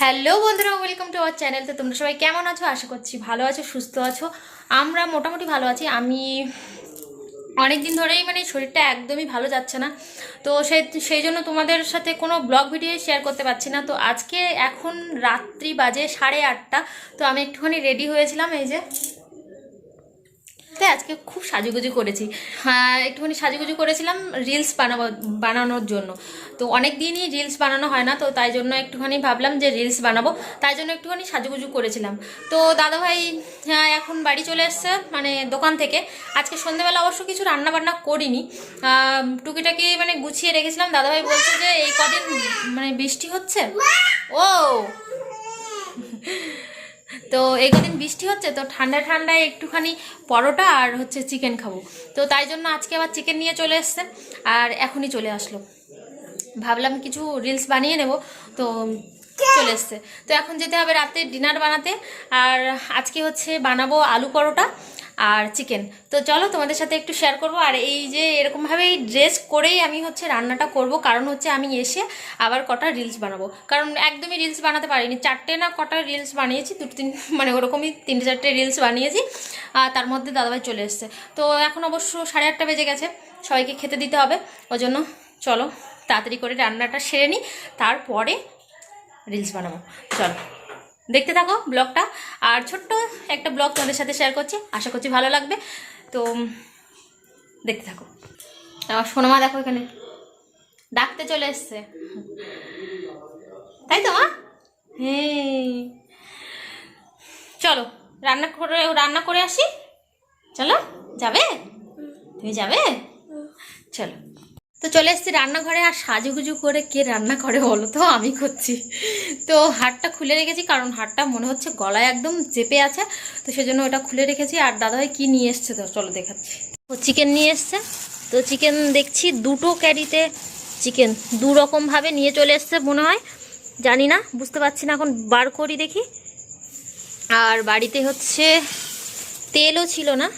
Hello বন্ধুরা welcome to our channel তো তোমরা সবাই কেমন আছো? আশা করছি ভালো আছো, সুস্থ আছো। আমরা মোটামুটি ভালো আছি। আমি অনেক দিন ধরেই মানে শরীরটা একদমই ভালো যাচ্ছে না। তো সেই সেই জন্য তোমাদের সাথে কোনো ব্লগ ভিডিও শেয়ার করতে পারছি না। তো আজকে এখন রাত্রি বাজে সাড়ে আটটা। তো আমি একটুখানি রেডি হয়েছিলাম এই যে। তাই আজকে খুব সাজুগুজু করেছি। হ্যাঁ একটুখানি সাজুগুজু করেছিলাম রিলস বানাবো বানানোর জন্য। তো অনেক দিনই রিলস বানানো হয় না তো তাই জন্য একটুখানি ভাবলাম যে রিলস বানাবো। তাই জন্য একটুখানি সাজুগুজু করেছিলাম। তো দাদাভাই হ্যাঁ, এখন বাড়ি চলে এসছে মানে দোকান থেকে। আজকে সন্ধ্যেবেলা অবশ্য কিছু রান্না বান্না করিনি টুকিটাকি মানে গুছিয়ে রেখেছিলাম। দাদাভাই বলছে যে এই কদিন মানে বৃষ্টি হচ্ছে? ও! তো এই বৃষ্টি হচ্ছে, তো ঠান্ডা ঠান্ডায় একটুখানি পরোটা আর হচ্ছে চিকেন খাব। তো তাই জন্য আজকে আবার চিকেন নিয়ে চলে এসছে আর এখনই চলে আসলো। ভাবলাম কিছু রিলস বানিয়ে নেব, তো চলে এসছে। তো এখন যেতে হবে রাতে ডিনার বানাতে আর আজকে হচ্ছে বানাবো আলু পরোটা আর চিকেন তো চলো তোমাদের সাথে একটু শেয়ার করব। আর এই যে এরকমভাবে ড্রেস করেই আমি হচ্ছে রান্নাটা করব। কারণ হচ্ছে আমি এসে আবার কটা রিলস বানাবো। কারণ একদমই রিলস বানাতে পারিনি। চারটে না কটা রিলস বানিয়েছি দুটো তিন মানে ওরকমই তিনটে চারটে রিলস বানিয়েছি। আর তার মধ্যে দাদাভাই চলে এসছে। তো এখন অবশ্য সাড়ে আটটা বেজে গেছে। সবাইকে খেতে দিতে হবে। ওই জন্য চলো তাড়াতাড়ি করে রান্নাটা সেরে নিই। তারপরে রিলস বানাবো। চলো। দেখতে থাকো ব্লগটা। আর ছোট্ট একটা ব্লগ তোমাদের সাথে শেয়ার করছি। আশা করছি ভালো লাগবে। তো দেখতে থাকো। আমার সোনামা দেখো এখানে। ডাকতে চলে এসছে। তাই তো মা? হ্যাঁ চলো রান্না করে রান্না করে আসি। চলো যাবে? তুমি যাবে? চলো। তো চলে এসেছি রান্নাঘরে, আর সাজুগুজু করে কে রান্না করে বলো তো? আমি করছি। তো হাটটা খুলে রেখেছি, কারণ হাটটা মনে হচ্ছে গলায় একদম চেপে আছে, তো সেজন্য ওটা খুলে রেখেছি। আর দাদাভাই কি নিয়ে এসছে? তো চলো দেখাচ্ছি। ও চিকেন নিয়ে এসছে। তো চিকেন দেখছি দুটো ক্যারিতে চিকেন দু রকমভাবে নিয়ে চলে এসছে মনে হয়। জানি না, বুঝতে পারছি না এখন, বার করি দেখি। আর বাড়িতে হচ্ছে তেলও ছিল না।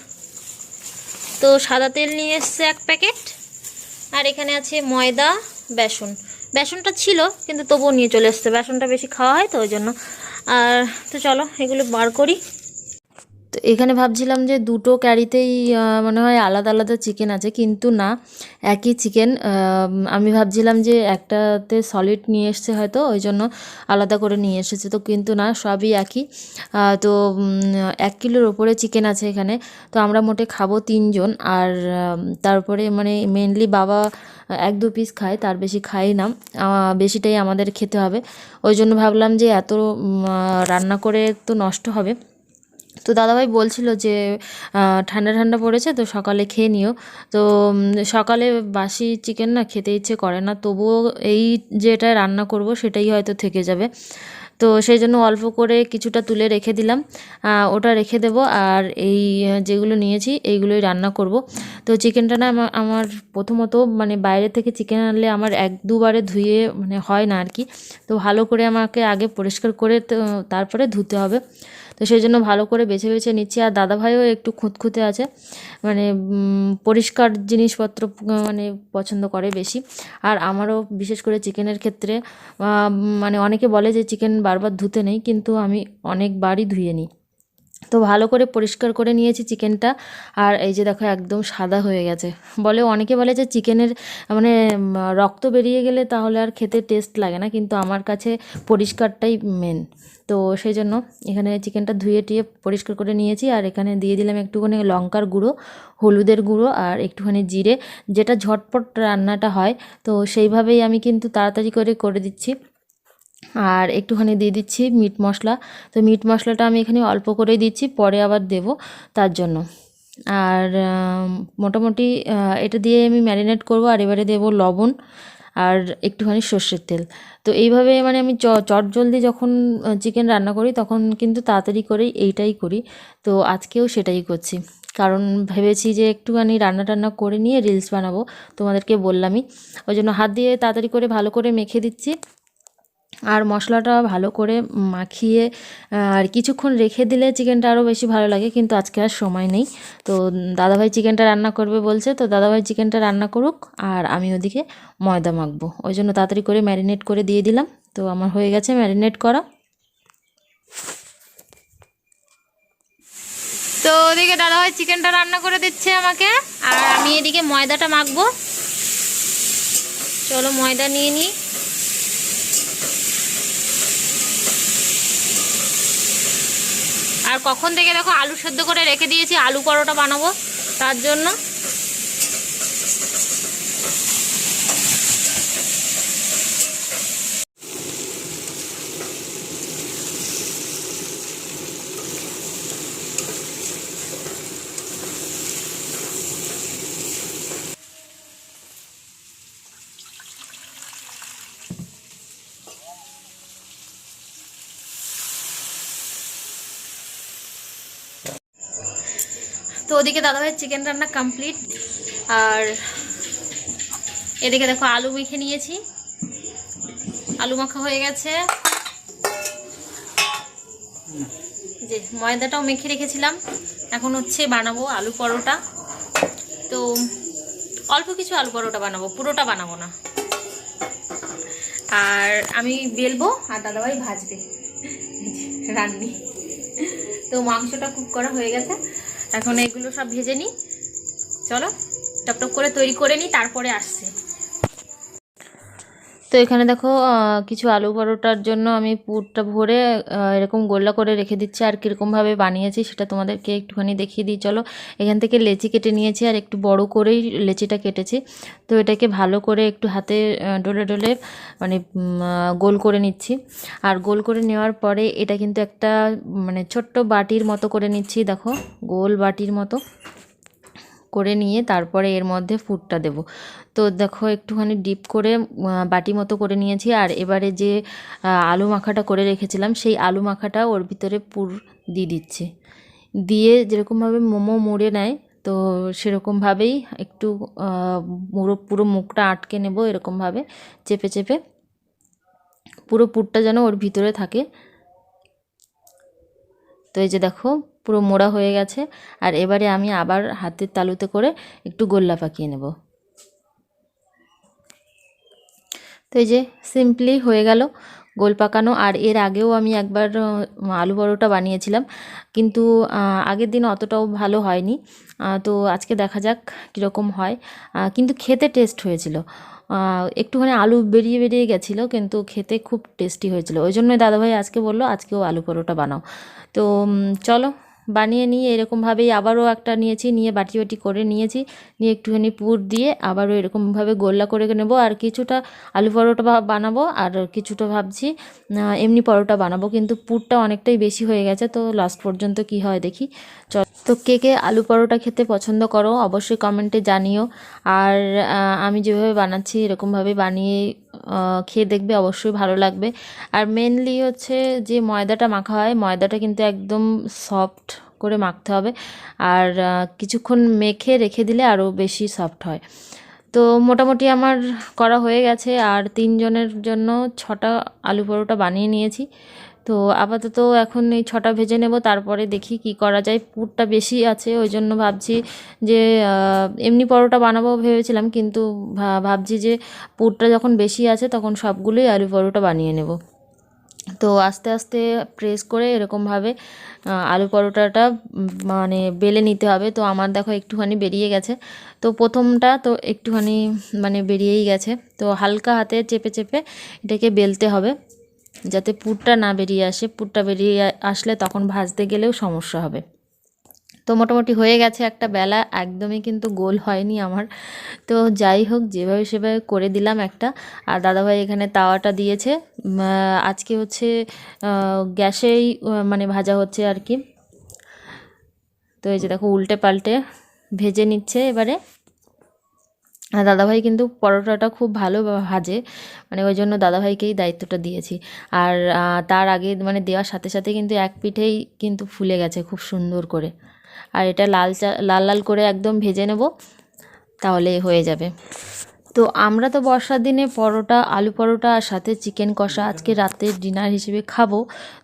তো সাদা তেল নিয়ে এসছে এক প্যাকেট। আর এখানে আছে ময়দা, বেসন। বেসনটা ছিল, কিন্তু তবুও নিয়ে চলে এসছে। বেসনটা বেশি খাওয়া হয় তো ওই জন্য। আর তো চলো, এগুলো বার করি। এখানে ভাবছিলাম যে দুটো ক্যারিতেই মনে হয় আলাদা আলাদা চিকেন আছে, কিন্তু না, একই চিকেন। আমি ভাবছিলাম যে একটাতে সলিড নিয়ে এসছে হয়তো, ওই জন্য আলাদা করে নিয়ে এসেছে, তো কিন্তু না, সবই একই। তো এক কিলোর ওপরে চিকেন আছে এখানে, তো আমরা মোটে খাব তিনজন, আর তারপরে মানে মেনলি বাবা এক দু পিস খায়, তার বেশি খাই না বেশিটাই আমাদের খেতে হবে। ওই জন্য ভাবলাম যে এত রান্না করে তো নষ্ট হবে। তো দাদাভাই বলছিল যে ঠান্ডা ঠান্ডা পড়েছে তো সকালে খেয়ে নিও। তো সকালে বাসি চিকেন না খেতে ইচ্ছে করে না, তবুও এই যেটা রান্না করব সেটাই হয়তো থেকে যাবে। তো সেই জন্য অল্প করে কিছুটা তুলে রেখে দিলাম। ওটা রেখে দেবো আর এই যেগুলো নিয়েছি এইগুলোই রান্না করব। তো চিকেনটা না আমার প্রথমত মানে বাইরে থেকে চিকেন আনলে আমার এক দুবারে ধুয়ে মানে হয় না আর কি। তো ভালো করে আমাকে আগে পরিষ্কার করে তারপরে ধুতে হবে। তো সেই জন্য ভালো করে বেছে বেছে নিচ্ছি। আর দাদাভাইও একটু খুঁতখুঁতে আছে। মানে পরিষ্কার জিনিসপত্র মানে পছন্দ করে বেশি। আর আমারও বিশেষ করে চিকেনের ক্ষেত্রে মানে অনেকে বলে যে, চিকেন বারবার ধুতে নেই। কিন্তু আমি অনেকবারই ধুয়ে নিই। তো ভালো করে পরিষ্কার করে নিয়েছি চিকেনটা। আর এই যে দেখো, একদম সাদা হয়ে গেছে। বলে, অনেকে বলে যে চিকেনের মানে রক্ত বেরিয়ে গেলে তাহলে আর খেতে টেস্ট লাগে না, কিন্তু আমার কাছে পরিষ্কারটাই মেন তো সেই জন্য এখানে চিকেনটা ধুয়ে টুয়ে পরিষ্কার করে নিয়েছি। আর এখানে দিয়ে দিলাম একটুখানি লঙ্কার গুঁড়ো, হলুদের গুঁড়ো আর একটুখানি জিরে। যেটা ঝটপট রান্নাটা হয়, তো সেইভাবেই আমি কিন্তু তাড়াতাড়ি করে করে দিচ্ছি। আর একটুখানি দিয়ে দিচ্ছি মিট মশলা। তো মিট মশলাটা আমি এখানে অল্প করেই দিচ্ছি, পরে আবার দেব তার জন্য। আর মোটামুটি এটা দিয়ে আমি ম্যারিনেট করব আর এবারে দেব লবণ আর একটুখানি সর্ষের তেল। তো এইভাবে মানে আমি চট জলদি যখন চিকেন রান্না করি তখন কিন্তু তাড়াতাড়ি করেই এইটাই করি। তো আজকেও সেটাই করছি। কারণ ভেবেছি যে একটুখানি রান্না টান্না করে নিয়ে রিলস বানাবো, তোমাদেরকে বললামই। ওই জন্য হাত দিয়ে তাড়াতাড়ি করে ভালো করে মেখে দিচ্ছি। আর মশলাটা ভালো করে মাখিয়ে আর কিছুক্ষণ রেখে দিলে চিকেনটা আরও বেশি ভালো লাগে, কিন্তু আজকে আর সময় নেই। তো দাদাভাই চিকেনটা রান্না করবে বলছে, তো দাদাভাই চিকেনটা রান্না করুক আর আমি ওদিকে ময়দা মাখবো। ওই জন্য তাড়াতাড়ি করে ম্যারিনেট করে দিয়ে দিলাম। তো আমার হয়ে গেছে ম্যারিনেট করা। তো ওদিকে দাদাভাই চিকেনটা রান্না করে দিচ্ছে আমাকে, আর আমি এদিকে ময়দাটা মাখবো। চলো ময়দা নিয়ে নিই। আর কখন থেকে দেখো আলু সেদ্ধ করে রেখে দিয়েছি আলু পরোটা বানাবো তার জন্য। তো ওদিকে দাদাভাইয়ের চিকেন রান্না কমপ্লিট আর এদিকে দেখো আলু মেখে নিয়েছি। আলু মাখা হয়ে গেছে। যে ময়দাটাও মেখে রেখেছিলাম। এখন হচ্ছে বানাবো আলু পরোটা। তো অল্প কিছু আলু পরোটা বানাবো, পুরোটা বানাবো না। আর আমি বেলবো আর দাদাভাই ভাজবে। রান্নি তো মাংসটা কুক করা হয়ে গেছে। এখন এগুলো সব ভেজে নিই। চলো টপটপ করে তৈরি করে নিই তারপরে আসছে। তো এখানে দেখো কিছু আলু পরোটার জন্য আমি পুরটা ভরে এরকম গোল্লা করে রেখে দিচ্ছি আর কীরকমভাবে বানিয়েছি সেটা তোমাদেরকে একটুখানি দেখিয়ে দিই। চলো, এখান থেকে লেচি কেটে নিয়েছি আর একটু বড় করেই লেচিটা কেটেছি। তো এটাকে ভালো করে একটু হাতে ডলে ডলে মানে গোল করে নিচ্ছি। আর গোল করে নেওয়ার পরে এটা কিন্তু একটা মানে ছোট্ট বাটির মতো করে নিচ্ছি, দেখো, গোল বাটির মতো। করে নিয়ে তারপরে এর মধ্যে ফুডটা দেব। তো দেখো একটুখানি ডিপ করে বাটি মতো করে নিয়েছি। আর এবারে যে আলু মাখাটা করে রেখেছিলাম, সেই আলু মাখাটা ওর ভিতরে পুর দিয়ে দিচ্ছি। দিয়ে যেরকমভাবে মোমো মুড়ে নেয়, তো সেরকমভাবেই একটু পুরো পুরো মুখটা আটকে নেব এরকমভাবে, চেপে চেপে। পুরো পুরটা যেন ওর ভিতরে থাকে। তো এই যে দেখো পুরো মোড়া হয়ে গেছে। আর এবারে আমি আবার হাতের তালুতে করে একটু গোল্লা পাকিয়ে নেব। তো এই যে সিম্পলি হয়ে গেল গোল পাকানো। আর এর আগেও আমি একবার আলু পরোটা বানিয়েছিলাম। কিন্তু আগের দিন অতটাও ভালো হয়নি। তো আজকে দেখা যাক কীরকম হয়। কিন্তু খেতে টেস্ট হয়েছিল। একটুখানি আলু বেরিয়ে বেরিয়ে গেছিল, কিন্তু খেতে খুব টেস্টি হয়েছিল। ওই জন্যই দাদাভাই আজকে বলল, আজকেও আলু পরোটা বানাও। তো চলো বানিয়ে নিয়ে এরকমভাবেই আবারও একটা নিয়েছি, নিয়ে বাটি বাটি করে নিয়েছি। নিয়ে একটুখানি পুর দিয়ে আবারও এরকমভাবে গোল্লা করে নেব। আর কিছুটা আলু পরোটা বানাবো আর কিছুটা ভাবছি এমনি পরোটা বানাবো। কিন্তু পুরটা অনেকটাই বেশি হয়ে গেছে, তো লাস্ট পর্যন্ত কি হয় দেখি। তো কে কে আলু পরোটা খেতে পছন্দ করো অবশ্যই কমেন্টে জানিও। আর আমি যেভাবে বানাচ্ছি এরকমভাবে বানিয়ে খেয়ে দেখবে, অবশ্যই ভালো লাগবে। আর মেনলি হচ্ছে যে ময়দাটা মাখা হয়, ময়দাটা কিন্তু একদম সফট করে মাখতে হবে। আর কিছুক্ষণ মেখে রেখে দিলে আরও বেশি সফট হয়। তো মোটামুটি আমার করা হয়ে গেছে। আর তিনজনের জন্য ছটা আলু পরোটা বানিয়ে নিয়েছি। তো আপাতত এখন এই ছটা ভেজে নেব, তারপরে দেখি কি করা যায়। পুরটা বেশি আছে, ওই জন্য ভাবছি যে এমনি পরোটা বানাবো ভেবেছিলাম, কিন্তু ভাবছি যে পুরটা যখন বেশি আছে তখন সবগুলোই আলু পরোটা বানিয়ে নেব। তো আস্তে আস্তে প্রেস করে এরকমভাবে আলু পরোটাটা মানে বেলে নিতে হবে। তো আমার দেখো একটুখানি বেরিয়ে গেছে। তো প্রথমটা তো একটুখানি মানে বেরিয়েই গেছে। তো হালকা হাতে চেপে চেপে এটাকে বেলতে হবে। যাতে পুরটা না বেরিয়ে আসে, পুরটা বেরিয়ে আসলে তখন ভাজতে গেলেও সমস্যা হবে। তো মোটামুটি হয়ে গেছে একটা বেলা, একদমই কিন্তু গোল হয়নি আমার। তো যাই হোক, যেভাবে সেভাবে করে দিলাম একটা। আর দাদাভাই এখানে তাওয়াটা দিয়েছে। আজকে হচ্ছে গ্যাসেই মানে ভাজা হচ্ছে আর কি। তো এই যে দেখো, উল্টে পাল্টে ভেজে নিচ্ছে এবারে। দাদাভাই কিন্তু পরোটাটা খুব ভালো ভাজে। মানে ওই জন্য দাদাভাইকেই দায়িত্বটা দিয়েছি। আর তার আগে মানে দেওয়ার সাথে সাথে কিন্তু এক পিঠেই কিন্তু ফুলে গেছে খুব সুন্দর করে। আর এটা লাল চা, লাল লাল করে একদম ভেজে নেব, তাহলে হয়ে যাবে। তো আমরা তো বর্ষার দিনে পরোটা, আলু পরোটা আর সাথে চিকেন কষা আজকে রাতের ডিনার হিসেবে খাব।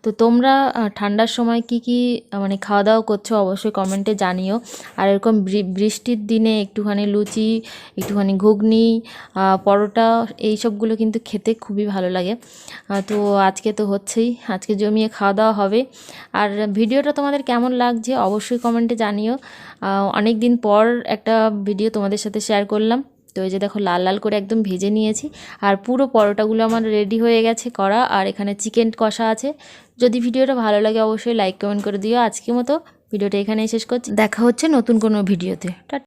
তো তোমরা ঠান্ডার সময় কি কি মানে খাওয়া দাওয়া করছ অবশ্যই কমেন্টে জানিও। আর এরকম বৃষ্টির দিনে একটুখানি লুচি, একটুখানি ঘুগনি পরোটা, এই সবগুলো কিন্তু খেতে খুবই ভালো লাগে। তো আজকে তো হচ্ছেই, আজকে জমিয়ে খাওয়া দাওয়া হবে। আর ভিডিওটা তোমাদের কেমন লাগছে অবশ্যই কমেন্টে জানিও। অনেক দিন পর একটা ভিডিও তোমাদের সাথে শেয়ার করলাম। তো এই যে দেখো লাল লাল করে একদম ভেজে নিয়েছি। আর পুরো পরোটাগুলো আমার রেডি হয়ে গেছে করা। আর এখানে চিকেন কষা আছে। যদি ভিডিওটা ভালো লাগে অবশ্যই লাইক কমেন্ট করে দিও। আজকের মতো ভিডিওটা এখানেই শেষ করছি। দেখা হচ্ছে নতুন কোনো ভিডিওতে।